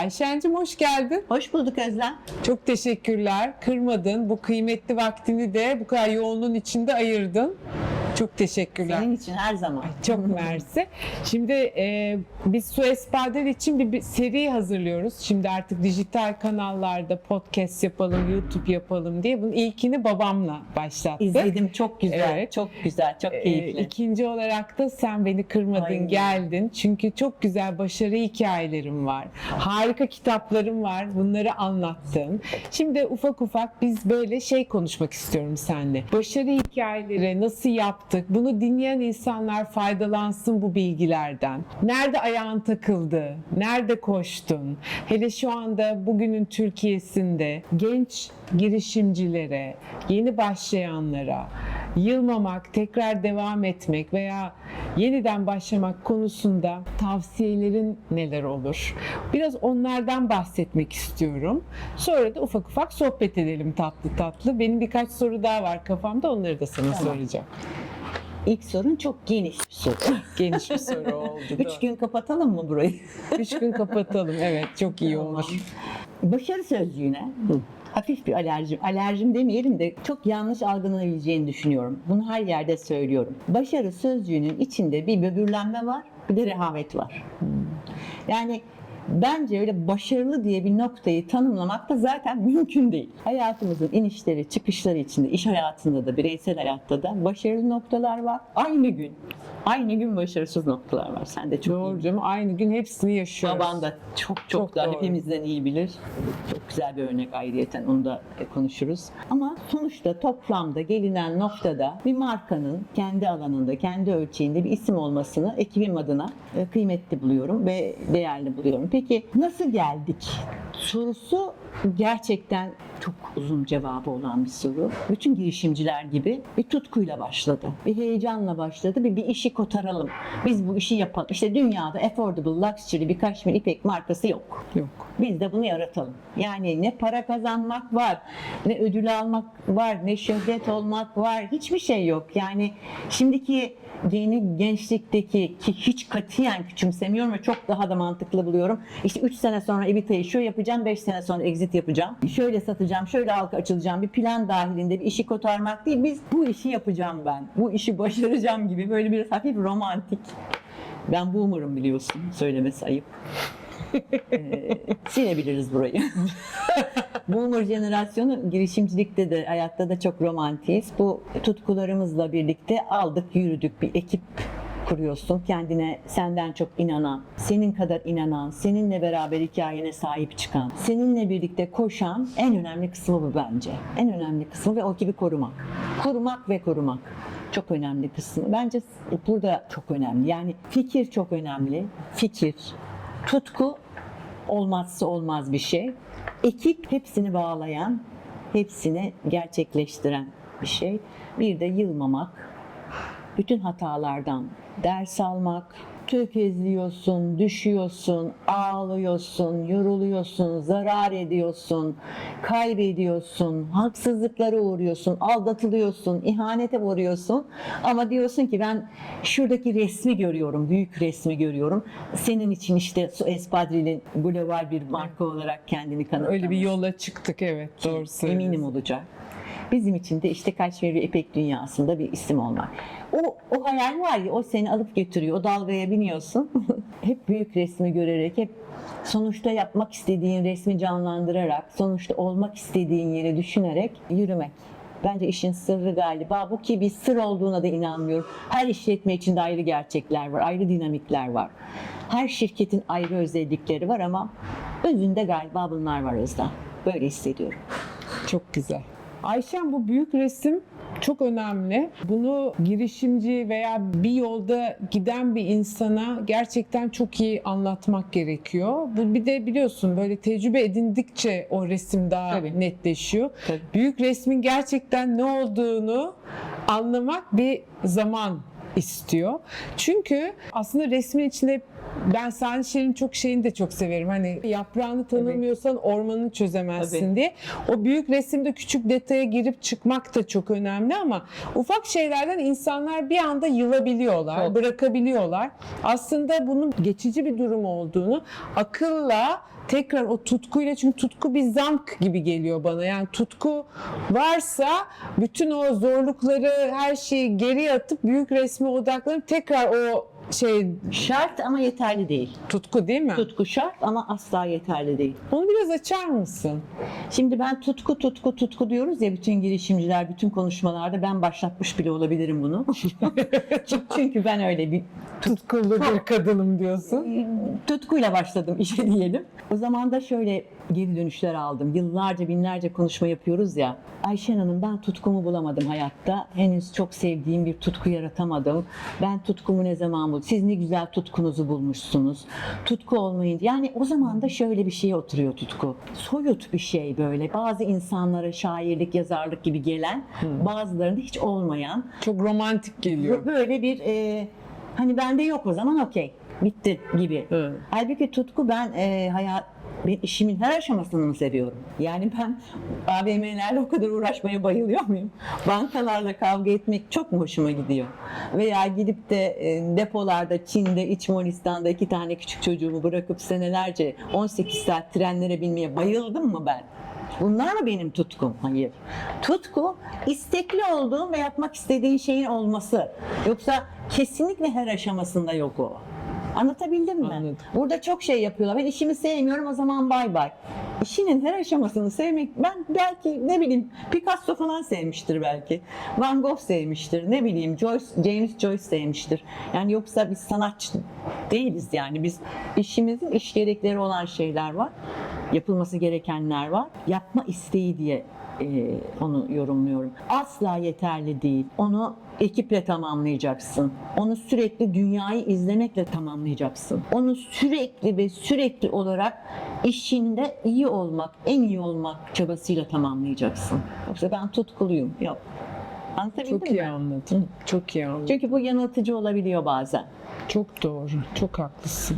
Ayşen'cim hoş geldin. Hoş bulduk Özlem. Çok teşekkürler. Kırmadın. Bu kıymetli vaktini de bu kadar yoğunluğun içinde ayırdın. Çok teşekkürler. Senin için her zaman. Çok mersi. Şimdi e, biz Su Espadel için bir, bir seri hazırlıyoruz. Şimdi artık dijital kanallarda podcast yapalım, YouTube yapalım diye. Bunun ilkini babamla başlattık. İzledim çok güzel, Evet. çok güzel, çok Ee, keyifli. ikinci olarak da sen beni kırmadın, Ay. geldin. Çünkü çok güzel başarı hikayelerim var. Harika kitaplarım var. Bunları anlattın. Şimdi ufak ufak biz böyle şey konuşmak istiyorum seninle. Başarı hikayeleri nasıl yaptık? Bunu dinleyen insanlar faydalansın bu bilgilerden. Nerede ayağın takıldı? Nerede koştun? Hele şu anda bugünün Türkiye'sinde genç girişimcilere, yeni başlayanlara yılmamak, tekrar devam etmek veya yeniden başlamak konusunda tavsiyelerin neler olur? Biraz onlardan bahsetmek istiyorum. Sonra da ufak ufak sohbet edelim tatlı tatlı. Benim birkaç soru daha var kafamda onları da sana Tamam. soracağım. İlk sorun çok geniş bir soru. Geniş bir soru oldu. Üç gün kapatalım mı burayı? Üç gün kapatalım. Evet çok iyi olur. Başarı sözcüğüne hafif bir alerjim, alerjim demeyelim de çok yanlış algılanabileceğini düşünüyorum. Bunu her yerde söylüyorum. Başarı sözcüğünün içinde bir böbürlenme var, bir de rehavet var. Yani bence öyle başarılı diye bir noktayı tanımlamak da zaten mümkün değil. Hayatımızın inişleri, çıkışları içinde, iş hayatında da, bireysel hayatta da başarılı noktalar var. Aynı gün, aynı gün başarısız noktalar var. Sen de çok iyi Doğru canım. Aynı gün hepsini yaşıyoruz. Baban da çok çok, Çok daha doğru. hepimizden iyi bilir. Çok güzel bir örnek ayrıyeten onu da konuşuruz. Ama sonuçta toplamda gelinen noktada bir markanın kendi alanında, kendi ölçeğinde bir isim olmasını ekibim adına e, kıymetli buluyorum ve değerli buluyorum. Peki nasıl geldik? Sorusu gerçekten çok uzun cevabı olan bir soru. Bütün girişimciler gibi bir tutkuyla başladı. Bir heyecanla başladı. Bir, bir işi kotaralım. Biz bu işi yapalım. İşte dünyada affordable, luxury bir kaşmir ipek markası yok. Yok. Biz de bunu yaratalım. Yani ne para kazanmak var, ne ödül almak var, ne şöhret olmak var. Hiçbir şey yok. Yani şimdiki yeni gençlikteki ki hiç katiyen küçümsemiyorum ve çok daha da mantıklı buluyorum. İşte 3 sene sonra Evita'yı şu yapacağım, 5 sene sonra exit yapacağım. Şöyle satacağım, şöyle halka açılacağım. Bir plan dahilinde bir işi kotarmak değil. Biz bu işi yapacağım ben. Bu işi başaracağım gibi böyle bir hafif romantik. Ben boomer'ım biliyorsun. Söylemesi ayıp. Ee, silebiliriz burayı. Boomer jenerasyonu girişimcilikte de hayatta da çok romantiyiz. Bu tutkularımızla birlikte aldık yürüdük bir ekip kuruyorsun. Kendine senden çok inanan, senin kadar inanan, seninle beraber hikayene sahip çıkan, seninle birlikte koşan en önemli kısmı bu bence. En önemli kısmı ve o ekibi korumak. Korumak ve korumak çok önemli kısmı. Bence burada çok önemli. Yani fikir çok önemli. Fikir, tutku olmazsa olmaz bir şey. Ekip hepsini bağlayan, hepsini gerçekleştiren bir şey. Bir de yılmamak, bütün hatalardan ders almak, tökezliyorsun, düşüyorsun, ağlıyorsun, yoruluyorsun, zarar ediyorsun, kaybediyorsun, haksızlıklara uğruyorsun, aldatılıyorsun, ihanete uğruyorsun. Ama diyorsun ki ben şuradaki resmi görüyorum, büyük resmi görüyorum. Senin için işte Su Espadril'in global bir marka olarak kendini kanıtlamış. Öyle bir yola çıktık evet. Doğru söylüyorsun. Eminim olacak. Bizim için de işte Kaşmir ve İpek dünyasında bir isim olmak. O, o hayal var ya o seni alıp götürüyor. O dalgaya biniyorsun. hep büyük resmi görerek, hep sonuçta yapmak istediğin resmi canlandırarak, sonuçta olmak istediğin yeri düşünerek yürümek. Bence işin sırrı galiba bu ki bir sır olduğuna da inanmıyorum. Her işletme içinde ayrı gerçekler var, ayrı dinamikler var. Her şirketin ayrı özellikleri var ama özünde galiba bunlar var Özlem. Böyle hissediyorum. Çok güzel. Ayşen bu büyük resim çok önemli. Bunu girişimci veya bir yolda giden bir insana gerçekten çok iyi anlatmak gerekiyor. Bu bir de biliyorsun böyle tecrübe edindikçe o resim daha Tabii. netleşiyor. Tabii. Büyük resmin gerçekten ne olduğunu anlamak bir zaman istiyor. Çünkü aslında resmin içinde ben Sanşer'in çok şeyini de çok severim. Hani yaprağını tanımıyorsan ormanını çözemezsin Tabii. diye. O büyük resimde küçük detaya girip çıkmak da çok önemli ama ufak şeylerden insanlar bir anda yılabiliyorlar, Çok. bırakabiliyorlar. Aslında bunun geçici bir durum olduğunu akılla tekrar o tutkuyla çünkü tutku bir zamk gibi geliyor bana. Yani tutku varsa bütün o zorlukları her şeyi geri atıp büyük resme odaklanıp tekrar o şey Şart ama yeterli değil. tutku değil mi? Tutku şart ama asla yeterli değil. Onu biraz açar mısın? Şimdi ben tutku tutku tutku diyoruz ya bütün girişimciler bütün konuşmalarda ben başlatmış bile olabilirim bunu. Çünkü ben öyle bir Tutkulu bir kadınım diyorsun. tutkuyla başladım işe diyelim. O zaman da şöyle geri dönüşler aldım. Yıllarca binlerce konuşma yapıyoruz ya. Ayşen Hanım ben tutkumu bulamadım hayatta. Henüz çok sevdiğim bir tutku yaratamadım. Ben tutkumu ne zaman buldum? Siz ne güzel tutkunuzu bulmuşsunuz. Tutku olmayınca yani o zaman da şöyle bir şeye oturuyor tutku. Soyut bir şey böyle. Bazı insanlara şairlik, yazarlık gibi gelen, bazılarında hiç olmayan Çok romantik geliyor. böyle bir e, hani bende yok o zaman okey bitti gibi. Hı. Halbuki tutku ben e, hayat ben işimin her aşamasını seviyorum? Yani ben AVM'lerle o kadar uğraşmaya bayılıyor muyum? Bankalarla kavga etmek çok mu hoşuma gidiyor? Veya gidip de e, depolarda Çin'de, İç Moğolistan'da iki tane küçük çocuğumu bırakıp senelerce 18 saat trenlere binmeye bayıldım mı ben? Bunlar mı benim tutkum? Hayır. Tutku istekli olduğun ve yapmak istediğin şeyin olması. Yoksa kesinlikle her aşamasında yok o. Anlatabildim mi? Anladım. Burada çok şey yapıyorlar. Ben işimi sevmiyorum o zaman bay bay. İşinin her aşamasını sevmek ben belki ne bileyim Picasso falan sevmiştir belki. Van Gogh sevmiştir. Ne bileyim Joyce, James Joyce sevmiştir. Yani yoksa biz sanatçı değiliz yani. Biz işimizin iş gerekleri olan şeyler var. Yapılması gerekenler var. Yapma isteği diye e, onu yorumluyorum. Asla yeterli değil. Onu ekiple tamamlayacaksın. Onu sürekli dünyayı izlemekle tamamlayacaksın. Onu sürekli ve sürekli olarak işinde iyi olmak, en iyi olmak çabasıyla tamamlayacaksın. Yoksa ben tutkuluyum. Yok. Anlatabildim Çok iyi mi? anladın. Çok iyi anladın. Çünkü bu yanıltıcı olabiliyor bazen. Çok doğru. Çok haklısın.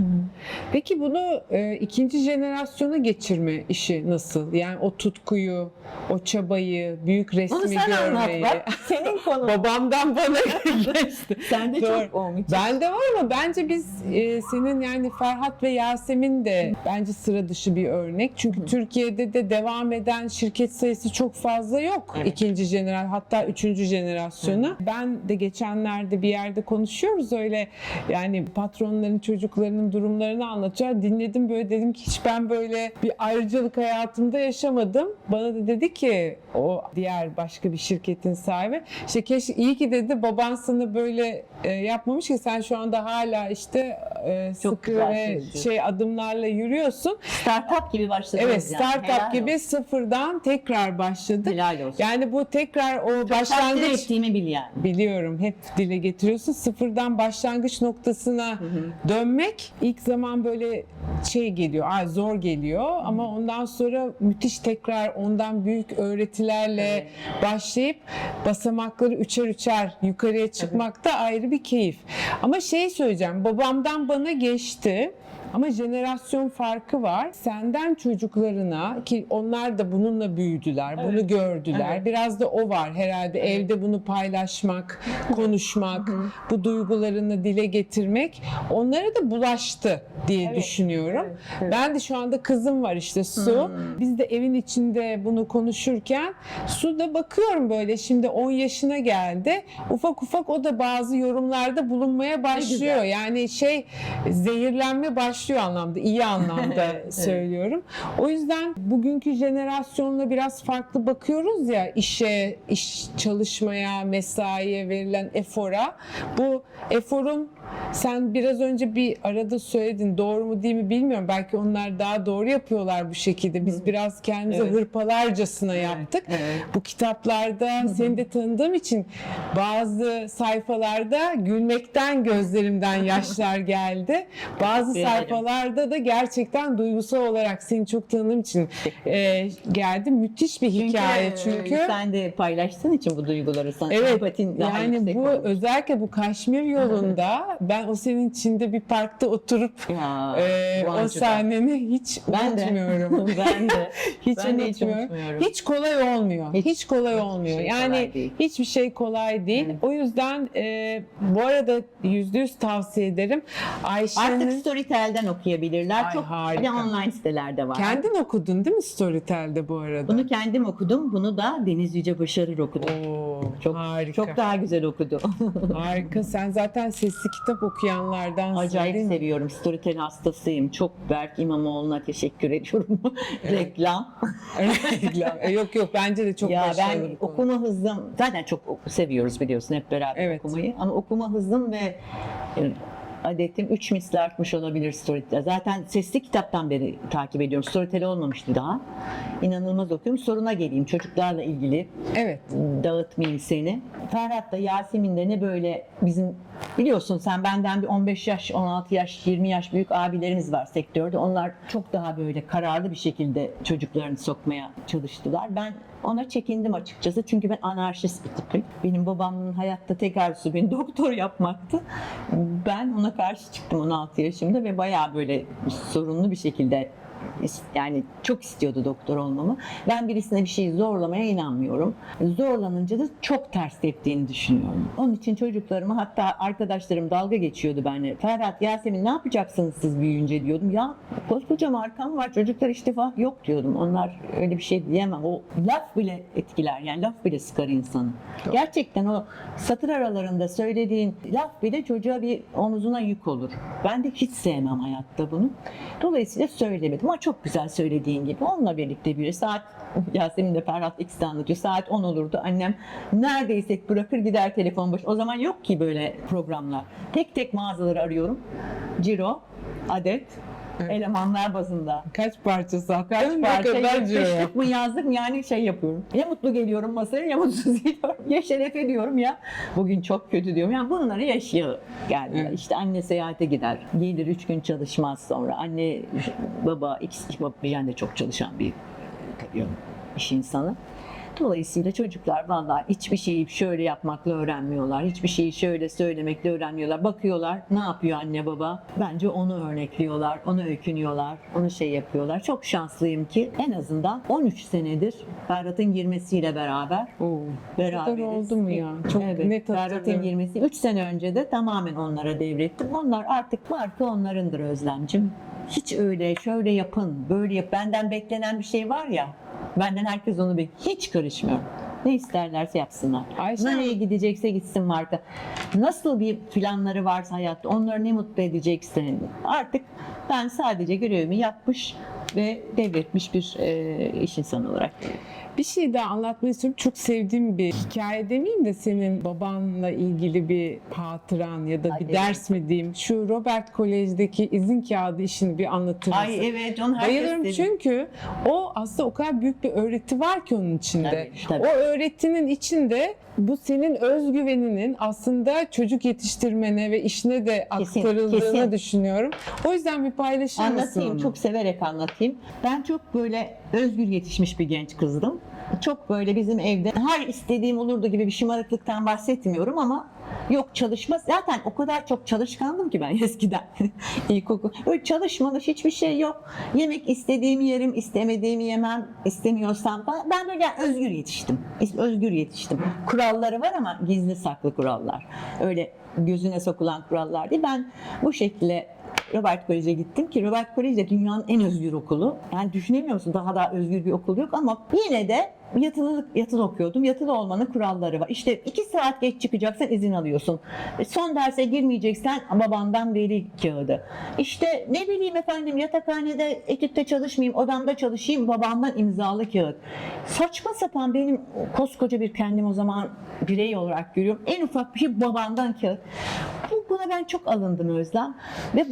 Peki bunu e, ikinci jenerasyona geçirme işi nasıl? Yani o tutkuyu, o çabayı, büyük resmi Bunu sen anlat görmeyi. bak. Senin konun. Babamdan bana geçti. Sende Doğru. çok olmuş. Bende var ama bence biz e, senin yani Ferhat ve Yasemin de bence sıra dışı bir örnek. Çünkü Türkiye'de de devam eden şirket sayısı çok fazla yok. Evet. İkinci jeneral hatta üçüncü jenerasyonu. Ben de geçenlerde bir yerde konuşuyoruz öyle yani patronların çocuklarının durumlarını anlatıyor. Dinledim böyle dedim ki hiç ben böyle bir ayrıcalık hayatımda yaşamadım. Bana da dedi ki o diğer başka bir şirketin sahibi işte keşke iyi ki dedi baban sana böyle e, yapmamış ki sen şu anda hala işte e, Çok sıkı ve şey adımlarla yürüyorsun. Startup gibi başladınız Evet yani. startup Helal gibi olsun. sıfırdan tekrar başladık. Helal olsun. Yani bu tekrar o Takdir başlangıç ettiğimi bil yani. biliyorum hep dile getiriyorsun. Sıfırdan başlangıç noktasına dönmek ilk zaman böyle şey geliyor, ay zor geliyor ama ondan sonra müthiş tekrar ondan büyük öğretilerle Evet. başlayıp basamakları üçer üçer yukarıya çıkmak da ayrı bir keyif. Ama şey söyleyeceğim, babamdan bana geçti. Ama jenerasyon farkı var. Senden çocuklarına ki onlar da bununla büyüdüler, bunu Evet. gördüler. Evet. Biraz da o var herhalde evde bunu paylaşmak, konuşmak, bu duygularını dile getirmek onlara da bulaştı diye Evet, düşünüyorum. evet, evet. Ben de şu anda kızım var işte Su. Biz de evin içinde bunu konuşurken Su da bakıyorum böyle şimdi 10 yaşına geldi. Ufak ufak o da bazı yorumlarda bulunmaya başlıyor. Yani şey zehirlenme başlıyor anlamda, iyi anlamda Evet. söylüyorum. O yüzden bugünkü jenerasyonla biraz farklı bakıyoruz ya işe, iş çalışmaya, mesaiye verilen efora. Bu eforun sen biraz önce bir arada söyledin doğru mu değil mi bilmiyorum. Belki onlar daha doğru yapıyorlar bu şekilde. Biz biraz kendimize Evet. hırpalarcasına yaptık. evet. Bu kitaplarda seni de tanıdığım için bazı sayfalarda gülmekten gözlerimden yaşlar geldi. Bazı Teşekkür sayfalarda da gerçekten duygusal olarak seni çok tanıdığım için e, geldi. Müthiş bir hikaye çünkü. e, sen de paylaştığın için bu duyguları sana Evet yani bu olmuş. özellikle bu Kaşmir yolunda ben o senin içinde bir parkta oturup Ya, e, o sahneni hiç ben de unutmuyorum. ben de Hiç Ben de hiç unutmuyorum. Hiç kolay olmuyor. Hiç, Hiç- kolay olmuyor. şey yani kolay hiçbir şey kolay değil. Evet. O yüzden e, bu arada yüzde yüz tavsiye ederim. Ayşe'nin Artık Storytel'den Storytel'den okuyabilirler. Ay, Çok harika. bir de online sitelerde var. Kendin okudun değil mi Storytel'de bu arada? Bunu kendim okudum. Bunu da Deniz Yüce Başarır okudu. Oo, Çok harika. Çok daha güzel okudu. Harika. Sen zaten sesli kitap okuyanlardansın Acayip değil mi? seviyorum. Storytel hastasıyım. Çok Berk İmamoğlu'na teşekkür ediyorum. Reklam. Reklam. E, yok yok bence de çok ya başarılı ben okuma hızım zaten çok seviyoruz biliyorsun hep beraber Evet. okumayı. Ama okuma hızım ve e, adetim 3 misli artmış olabilir Storytel. Zaten sesli kitaptan beri takip ediyorum. Storytel olmamıştı daha. İnanılmaz okuyorum. Soruna geleyim. Çocuklarla ilgili Evet. dağıtmayayım seni. Ferhat da Yasemin de ne böyle bizim biliyorsun sen benden bir 15 yaş, 16 yaş, 20 yaş büyük abilerimiz var sektörde. Onlar çok daha böyle kararlı bir şekilde çocuklarını sokmaya çalıştılar. Ben ona çekindim açıkçası çünkü ben anarşist bir tipim. Benim babamın hayatta tek arzusu beni doktor yapmaktı. Ben ona karşı çıktım 16 yaşımda ve bayağı böyle sorunlu bir şekilde yani çok istiyordu doktor olmamı. Ben birisine bir şeyi zorlamaya inanmıyorum. Zorlanınca da çok ters teptiğini düşünüyorum. Onun için çocuklarıma hatta arkadaşlarım dalga geçiyordu benimle. Ferhat, Yasemin ne yapacaksınız siz büyüyünce diyordum. Ya koskoca markam var çocuklar istifa yok diyordum. Onlar öyle bir şey diyemem. O laf bile etkiler yani laf bile sıkar insanı. Gerçekten o satır aralarında söylediğin laf bile çocuğa bir omuzuna yük olur. Ben de hiç sevmem hayatta bunu. Dolayısıyla söylemedim ama çok güzel söylediğin gibi. Onunla birlikte bir saat Yasemin de Ferhat ikisi de anlatıyor. Saat 10 olurdu. Annem neredeyse bırakır gider telefon boş. O zaman yok ki böyle programlar. Tek tek mağazaları arıyorum. Ciro, adet, elemanlar bazında. Kaç parça sattın? Kaç Ne parça kadar yapıştık mı yazdık mı yani şey yapıyorum. Ya mutlu geliyorum masaya ya mutsuz geliyorum. Ya şeref ediyorum ya bugün çok kötü diyorum. Yani bunları yaşıyor geldiler. Evet. İşte anne seyahate gider. Gelir üç gün çalışmaz sonra. Anne baba ikisi ben de çok çalışan bir iş insanı. Dolayısıyla çocuklar vallahi hiçbir şeyi şöyle yapmakla öğrenmiyorlar. Hiçbir şeyi şöyle söylemekle öğrenmiyorlar. Bakıyorlar ne yapıyor anne baba? Bence onu örnekliyorlar, onu öykünüyorlar, onu şey yapıyorlar. Çok şanslıyım ki en azından 13 senedir Ferhat'ın girmesiyle beraber Oo. Bu kadar beraberiz. oldu mu ya? Çok evet, net Ferhat'ın girmesi 3 sene önce de tamamen onlara devrettim. Onlar artık marka onlarındır Özlemcim. Hiç öyle şöyle yapın, böyle yap. Benden beklenen bir şey var ya. Benden herkes onu bekliyor. Hiç karışmıyorum. Ne isterlerse yapsınlar. Ayşe Nereye gidecekse gitsin marka. Nasıl bir planları varsa hayatta onları ne mutlu edecekse artık ben sadece görevimi yapmış ve devretmiş bir e, iş insanı olarak. Bir şey daha anlatmayı istiyorum. Çok sevdiğim bir hikaye demeyeyim de senin babanla ilgili bir hatıran ya da Ay, bir evet. ders mi diyeyim. Şu Robert Kolej'deki izin kağıdı işini bir anlatır mısın? Ay evet onu herkes Bayılırım dedi. çünkü o aslında o kadar büyük bir öğreti var ki onun içinde. Tabii, tabii. O öğretinin içinde bu senin özgüveninin aslında çocuk yetiştirmene ve işine de Kesin, aktarıldığını kesin. düşünüyorum. O yüzden bir paylaşır mısın Anlatayım, çok severek anlatayım. Ben çok böyle özgür yetişmiş bir genç kızdım. Çok böyle bizim evde her istediğim olurdu gibi bir şımarıklıktan bahsetmiyorum ama yok çalışma. Zaten o kadar çok çalışkandım ki ben eskiden. İlkokul. Öyle çalışmamış hiçbir şey yok. Yemek istediğimi yerim, istemediğimi yemem, istemiyorsam falan. Ben böyle özgür yetiştim. Özgür yetiştim. Kuralları var ama gizli saklı kurallar. Öyle gözüne sokulan kurallar değil. Ben bu şekilde Robert Kolej'e gittim ki Robert Kolej de dünyanın en özgür okulu. Yani düşünemiyor musun daha da özgür bir okul yok ama yine de yatılı, yatılı okuyordum. Yatılı olmanın kuralları var. İşte iki saat geç çıkacaksan izin alıyorsun. E, Son derse girmeyeceksen babandan veli kağıdı. İşte ne bileyim efendim yatakhanede etütte çalışmayayım, odamda çalışayım babamdan imzalı kağıt. Saçma sapan benim koskoca bir kendim o zaman birey olarak görüyorum. En ufak bir şey babamdan kağıt. Bu, buna ben çok alındım Özlem. Ve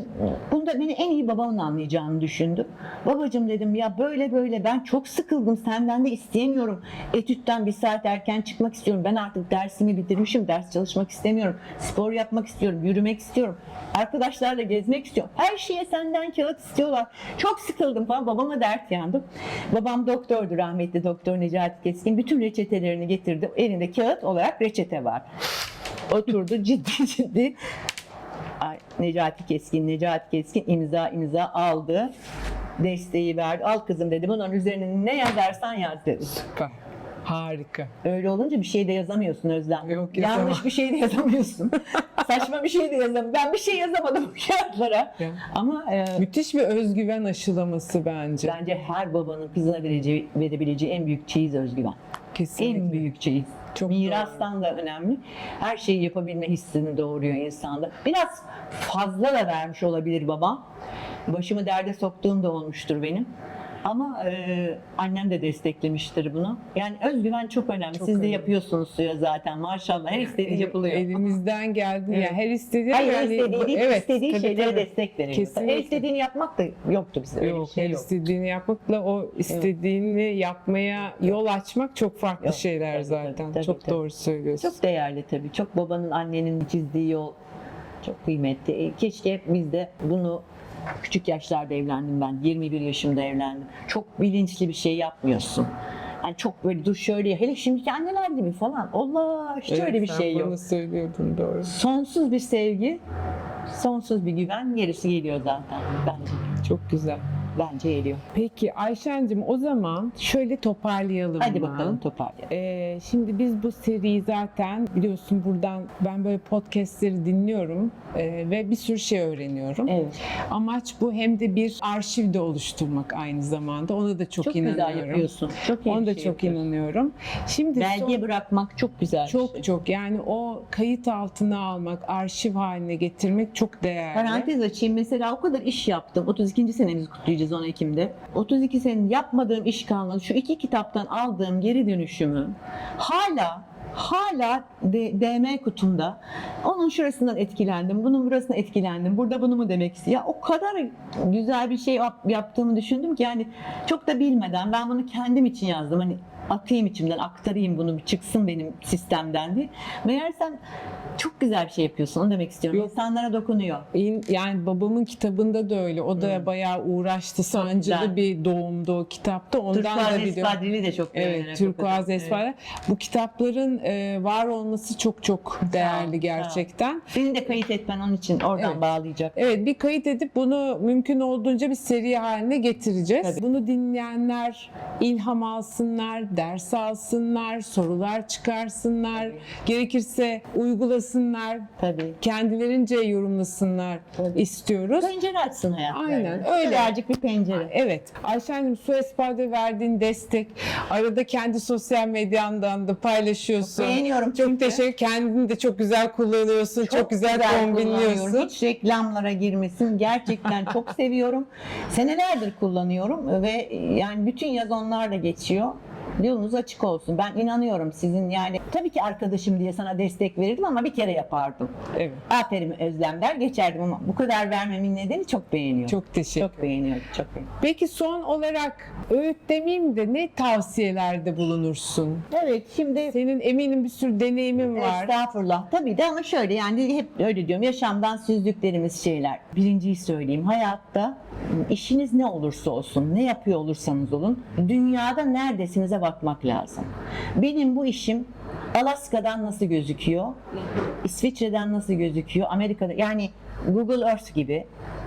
bunda beni en iyi babamın anlayacağını düşündüm. Babacım dedim ya böyle böyle ben çok sıkıldım senden de isteyemiyorum. Etütten bir saat erken çıkmak istiyorum. Ben artık dersimi bitirmişim. Ders çalışmak istemiyorum. Spor yapmak istiyorum. Yürümek istiyorum. Arkadaşlarla gezmek istiyorum. Her şeye senden kağıt istiyorlar. Çok sıkıldım falan. Babama dert yandım. Babam doktordu rahmetli doktor Necati Keskin. Bütün reçetelerini getirdi. Elinde kağıt olarak reçete var. Oturdu ciddi ciddi Ay, Necati Keskin, Necati Keskin imza imza aldı. Desteği verdi. Al kızım dedi. Bunun üzerine ne yazarsan yaz dedi. Süper. Harika. Öyle olunca bir şey de yazamıyorsun Özlem. Yok, yazamam. Yanlış bir şey de yazamıyorsun. Saçma bir şey de yazamıyorum. Ben bir şey yazamadım bu kağıtlara. Ya. Ama e, Müthiş bir özgüven aşılaması bence. bence her babanın kızına vereceği, verebileceği en büyük çeyiz özgüven. Kesinlikle. En büyük çeyiz. Çok Mirastan da önemli. Her şeyi yapabilme hissini doğuruyor insanda. Biraz fazla da vermiş olabilir babam. Başımı derde soktuğum da olmuştur benim. Ama e, annem de desteklemiştir bunu. Yani özgüven çok önemli. Çok Siz de önemli. yapıyorsunuz suya zaten maşallah. Her istediği yapılıyor. Elimizden geldi. Evet. Yani her istediği Hayır yani, istediği değil, evet, istediği tabii, şeylere tabii. destek veriyor. Kesinlikle. Her istediğini yapmak da yoktu bir Yok, şey her yok. istediğini yapmakla o istediğini yapmaya yol açmak çok farklı Yok, şeyler tabii, zaten. tabii, tabii, çok tabii. doğru söylüyorsun. Çok değerli tabii. Çok babanın, annenin çizdiği yol çok kıymetli. E, Keşke hep biz de bunu küçük yaşlarda evlendim ben. 21 yaşımda evlendim. Çok bilinçli bir şey yapmıyorsun. Yani çok böyle dur şöyle hele şimdiki anneler gibi falan. Allah hiç Evet, öyle bir şey yok. Söylüyordun doğru. Sonsuz bir sevgi, sonsuz bir güven gerisi geliyor zaten bence. Çok güzel. Bence geliyor. Peki Ayşen'cim o zaman şöyle toparlayalım Hadi mı? bakalım toparlayalım. Ee, şimdi biz bu seriyi zaten biliyorsun buradan ben böyle podcastleri dinliyorum ee, ve bir sürü şey öğreniyorum. Evet. Amaç bu hem de bir arşiv de oluşturmak aynı zamanda. Ona da çok, Çok, inanıyorum. güzel yapıyorsun. Çok iyi Ona da şey çok yapıyorsun. inanıyorum. Şimdi Belge son- bırakmak çok güzel. çok şey. çok yani o kayıt altına almak, arşiv haline getirmek çok değerli. Parantez açayım mesela o kadar iş yaptım. 32. senemizi kutlayacağız 10 Ekim'de. 32 senenin yapmadığım iş kalmadı. Şu iki kitaptan aldığım geri dönüşümü hala hala DM kutumda onun şurasından etkilendim, bunun burasına etkilendim, burada bunu mu demek istiyor. Ya o kadar güzel bir şey yap- yaptığımı düşündüm ki yani çok da bilmeden ben bunu kendim için yazdım. Hani atayım içimden, aktarayım bunu bir çıksın benim sistemden diye. Meğersem çok güzel bir şey yapıyorsun. Onu demek istiyorum. Yok. İnsanlara dokunuyor. İn- Yani babamın kitabında da öyle. O da bayağı uğraştı. Sancılı güzel. bir doğumdu o kitapta. Ondan da Turkuaz biliyorum. Espadril'i de çok beğenerek Evet, Turkuaz okudum. Espadrille. Bu kitapların e, var olması çok çok değerli gerçekten. Senin de kayıt etmen onun için oradan Evet. bağlayacak. Evet bir kayıt edip bunu mümkün olduğunca bir seri haline getireceğiz. Bunu dinleyenler ilham alsınlar, ders alsınlar, sorular çıkarsınlar. Gerekirse uygulasınlar, Tabii. kendilerince yorumlasınlar Tabii. istiyoruz. Pencere açsın hayatlarına. Aynen, öyle. Birazcık bir pencere. Evet. Ayşen'cim Su Espada'ya verdiğin destek. Arada kendi sosyal medyandan da paylaşıyorsun. Beğeniyorum Çok çünkü. teşekkür. Kendini de çok güzel kullanıyorsun. Çok, güzel, kombinliyorsun. kullanıyorum. Hiç reklamlara girmesin. Gerçekten çok seviyorum. Senelerdir kullanıyorum ve yani bütün yaz onlarla geçiyor. Yolunuz açık olsun. Ben inanıyorum sizin yani tabii ki arkadaşım diye sana destek verirdim ama bir kere yapardım. Evet. Aferin Özlem der geçerdim ama bu kadar vermemin nedeni çok beğeniyorum. Çok teşekkür. çok beğeniyorum. Çok beğeniyorum. Peki son olarak öğüt demeyeyim de ne tavsiyelerde bulunursun? Evet şimdi Senin eminim bir sürü deneyimin var. Estağfurullah. Tabii de ama şöyle yani hep öyle diyorum. Yaşamdan süzdüklerimiz şeyler. Birinciyi söyleyeyim. Hayatta işiniz ne olursa olsun, ne yapıyor olursanız olun, dünyada neredesinize bakmak lazım. Benim bu işim Alaska'dan nasıl gözüküyor? İsviçre'den nasıl gözüküyor? Amerika'da yani Google Earth gibi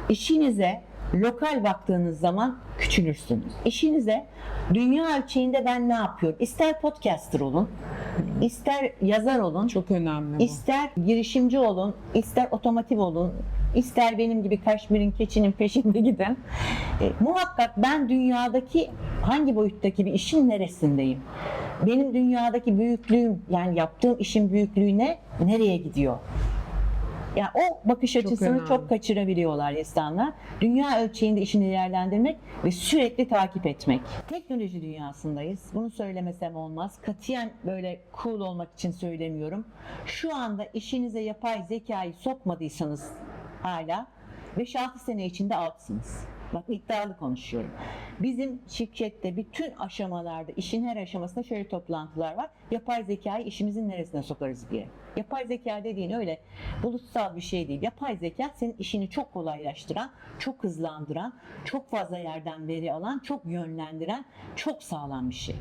işinize lokal baktığınız zaman küçülürsünüz. İşinize dünya ölçeğinde ben ne yapıyorum? İster podcaster olun, ister yazar olun, Çok önemli bu. ister girişimci olun, ister otomotiv olun, ister benim gibi Kaşmir'in keçinin peşinde giden. E, muhakkak ben dünyadaki hangi boyuttaki bir işin neresindeyim? Benim dünyadaki büyüklüğüm yani yaptığım işin büyüklüğüne nereye gidiyor? Yani o bakış açısını önemli. çok kaçırabiliyorlar insanlar. Dünya ölçeğinde işini değerlendirmek ve sürekli takip etmek. Teknoloji dünyasındayız. Bunu söylemesem olmaz. Katiyen böyle cool olmak için söylemiyorum. Şu anda işinize yapay zekayı sokmadıysanız hala 5-6 sene içinde altsınız. Bak iddialı konuşuyorum. Bizim şirkette bütün aşamalarda, işin her aşamasında şöyle toplantılar var. Yapay zekayı işimizin neresine sokarız diye. Yapay zeka dediğin öyle bulutsal bir şey değil. Yapay zeka senin işini çok kolaylaştıran, çok hızlandıran, çok fazla yerden veri alan, çok yönlendiren, çok sağlam bir şey.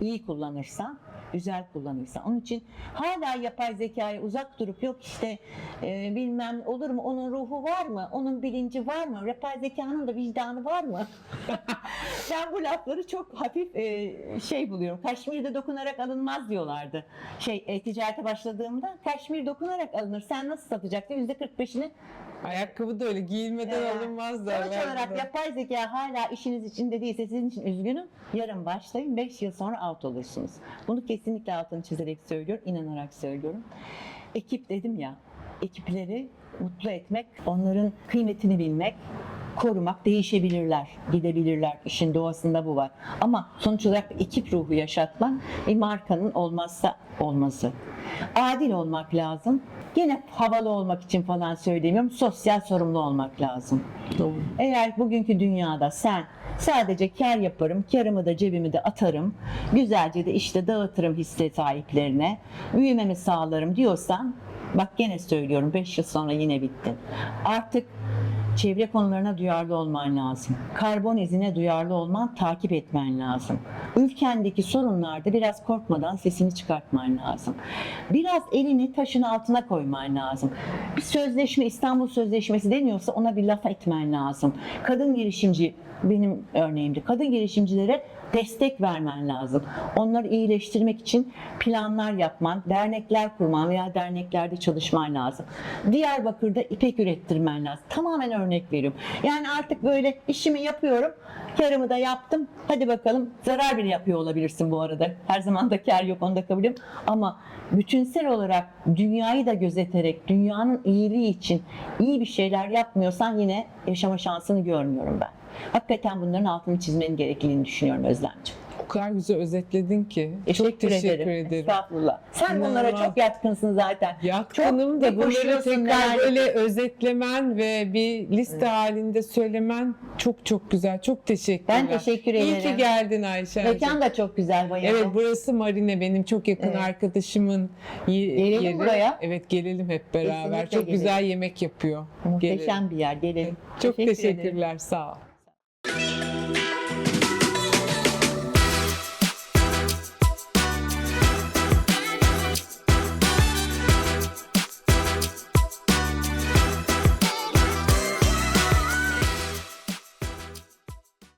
İyi kullanırsan, güzel kullanırsan. Onun için hala yapay zekaya uzak durup yok işte e, bilmem olur mu onun ruhu var mı? Onun bilinci var mı? Yapay zekanın da vicdanı var mı? ben bu lafları çok hafif e, şey buluyorum. Kaşmir'de dokunarak alınmaz diyorlardı. Şey e, ticarete başladığımda Kaşmir dokunarak alınır. Sen nasıl satacaksın? Yüzde 45'ini Ayakkabı da öyle giyilmeden Ya, alınmaz Sonuç derler. olarak yapay zeka hala işiniz içinde değilse sizin için üzgünüm. Yarın başlayın 5 yıl sonra out olursunuz. Bunu kesinlikle altını çizerek söylüyorum, inanarak söylüyorum. Ekip dedim ya, ekipleri mutlu etmek, onların kıymetini bilmek, korumak, değişebilirler, gidebilirler. İşin doğasında bu var. Ama sonuç olarak ekip ruhu yaşatmak bir markanın olmazsa olmazı. Adil olmak lazım. Yine havalı olmak için falan söylemiyorum. Sosyal sorumlu olmak lazım. Doğru. Eğer bugünkü dünyada sen sadece kar yaparım, karımı da cebimi de atarım, güzelce de işte dağıtırım hisse sahiplerine, büyümemi sağlarım diyorsan, bak gene söylüyorum 5 yıl sonra yine bittin. Artık çevre konularına duyarlı olman lazım. Karbon izine duyarlı olman, takip etmen lazım. Ülkendeki sorunlarda biraz korkmadan sesini çıkartman lazım. Biraz elini taşın altına koyman lazım. Bir sözleşme, İstanbul Sözleşmesi deniyorsa ona bir laf etmen lazım. Kadın girişimci benim örneğimdi. Kadın girişimcilere destek vermen lazım. Onları iyileştirmek için planlar yapman, dernekler kurman veya derneklerde çalışman lazım. Diyarbakır'da ipek ürettirmen lazım. Tamamen örnek veriyorum. Yani artık böyle işimi yapıyorum, karımı da yaptım. Hadi bakalım zarar bile yapıyor olabilirsin bu arada. Her zaman da kar yok onu da kabul ediyorum. Ama bütünsel olarak dünyayı da gözeterek, dünyanın iyiliği için iyi bir şeyler yapmıyorsan yine yaşama şansını görmüyorum ben. Hakikaten bunların altını çizmenin gerekliliğini düşünüyorum Özlemciğim. O kadar güzel özetledin ki. Teşekkür, Çok teşekkür ederim. ederim. Estağfurullah. Sen bunlara İnanılmaz. çok yatkınsın zaten. Yatkınım Çok da bunları tekrar böyle özetlemen ve bir liste halinde söylemen çok çok güzel. Çok teşekkürler. Ben teşekkür İyi ederim. ki geldin Ayşe. Mekan da çok güzel bayağı. Evet burası Marine benim çok yakın Evet. arkadaşımın Gelelim yeri. buraya. Evet gelelim hep beraber. Kesinlikle çok gelelim. güzel yemek yapıyor. Muhteşem Gelelim. bir yer. Gelin. Çok Teşekkür ederim. teşekkürler. Sağ ol.